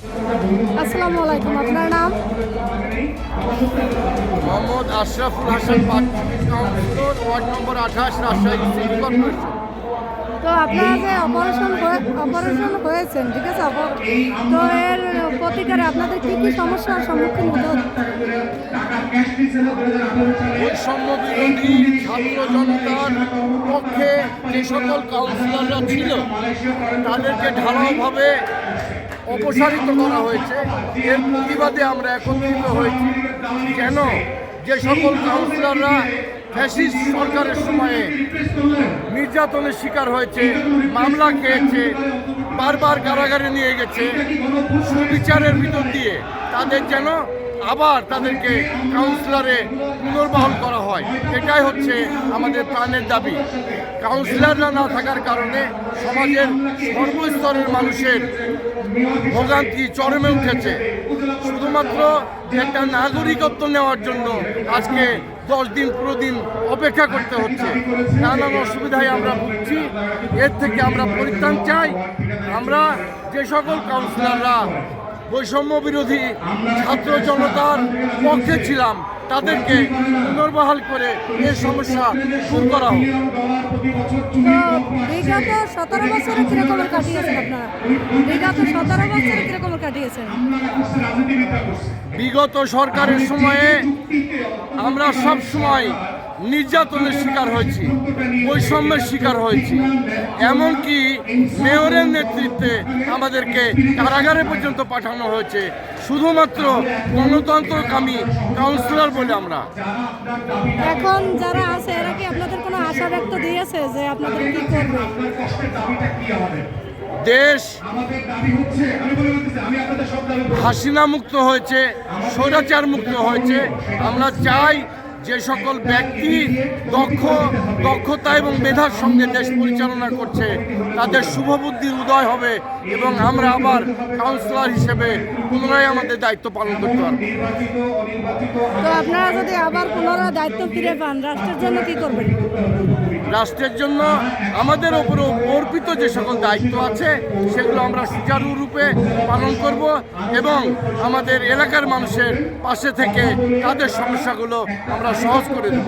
আসসালামু আলাইকুম আপনার নাম? মোহাম্মদ আশরাফুল হাসান পাট্টি ওয়ার্ড নম্বর আঠাশ রাজশাহী সিটি কর্পোরেশন। তো আপনারা যে অপারেশন অপারেশন হয়েছেন ঠিক আছে? তো এর প্রতিকারে আপনাদের কি কি সমস্যার সম্মুখীন হতে হচ্ছে? বৈষম্য ছাত্র জনতার পক্ষে যে সকল কাউন্সিলররা ছিল তাদেরকে ঢালাওভাবে অপসারিত করা হয়েছে। এর প্রতিবাদে আমরা একত্রিত হয়েছি। কেন? যে সকল কাউন্সিলররা ফ্যাসিস্ট সরকারের সময়ে নির্যাতনের শিকার হয়েছে, মামলা খেয়েছে, বারবার কারাগারে নিয়ে গেছে, সুবিচারের ভিতর দিয়ে, তাদের যেন আবার তাদেরকে কাউন্সিলরে পুনর্বহন করা হয়। এটাই হচ্ছে আমাদের প্রাণের দাবি। কাউন্সিলররা না থাকার কারণে সমাজের সর্বস্তরের মানুষের ভোগান্তি চরমে উঠেছে। শুধুমাত্র একটা নাগরিকত্ব নেওয়ার জন্য আজকে দশ দিন পুরো দিন অপেক্ষা করতে হচ্ছে। নানান অসুবিধায় আমরা ভুগছি। এর থেকে আমরা পরিত্রাণ চাই। আমরা যে সকল কাউন্সিলররা বৈষম্য বিরোধী ছাত্র জনতার পক্ষে ছিলাম। তাদেরকে পুনর্বহাল করে এই সমস্যা দূর করা হোক। তো বিগত সতেরো বছরে কিরকমের কাটিয়েছেন আপনারা? বিগত সতেরো বছরে কিরকমের কাটিয়েছেন? বিগত সরকারের সময়ে আমরা সব সময় নির্যাতনের শিকার হয়েছি বৈষম্যের শিকার হয়েছি। এমনকি মেয়রের নেতৃত্বে আমাদেরকে কারাগারে পর্যন্ত পাঠানো হয়েছে। শুধুমাত্র গণতন্ত্রকামী কাউন্সিলর বলে আমরা। এখন যারা আছে এরা কি আপনাদের কোনো আশা ব্যক্ত দিয়েছে যে আপনাদের কি করবে? দেশ হাসিনা মুক্ত হয়েছে স্বৈরাচার মুক্ত হয়েছে। আমরা চাই যে সকল ব্যক্তি দক্ষ, দক্ষতা এবং মেধার সঙ্গে দেশ পরিচালনা করছে, তাদের শুভবুদ্ধির উদয় হবে এবং আমরা আবার কাউন্সিলর হিসেবে পুনরায় আমাদের দায়িত্ব পালন করতে পারব। তো আপনারা যদি আবার পুনরায় দায়িত্ব ফিরে পান, রাষ্ট্রের জন্য কি করবেন? রাষ্ট্রের জন্য আমাদের ওপরে অর্পিত যে সকল দায়িত্ব আছে, সেগুলো আমরা সুচারুরূপে পালন করব এবং আমাদের এলাকার মানুষের পাশে থেকে তাদের সমস্যাগুলো আমরা সহজ করে দেব।